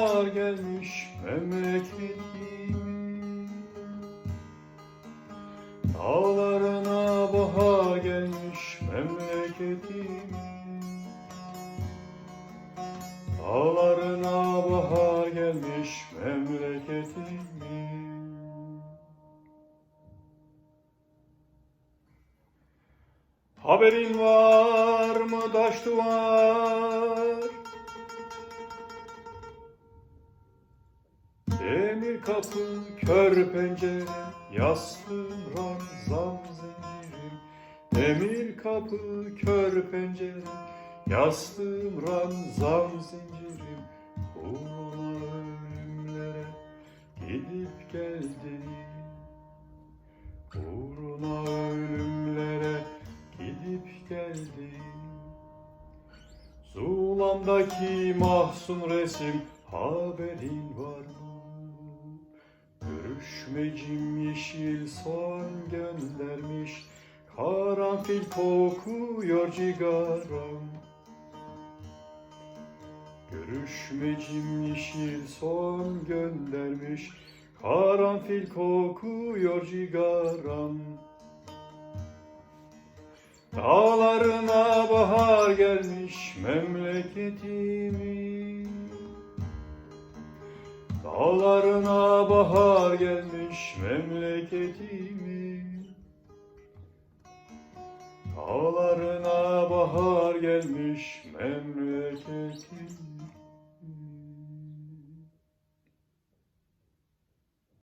bahar gelmiş memleketime. Dağlarına bahar gelmiş memleketime. Dağlarına bahar gelmiş memleketime. Haberin var mı taş duvar? Demir kapı, kör pencere, yastığım ranzam zincirim. Demir kapı, kör pencere, yastığım ranzam zincirim. Uğruna ölümlere gidip geldim. Uğruna ölümlere gidip geldim. Zulamdaki mahzun resim haberin var mı? Görüşmecim yeşil soğan göndermiş Karanfil kokuyor cigaram. Görüşmecim yeşil soğan göndermiş. Karanfil kokuyor cigaram. Dağlarına bahar gelmiş memleketimin Dağlarına bahar gelmiş memleketimin Dağlarına bahar gelmiş memleketimin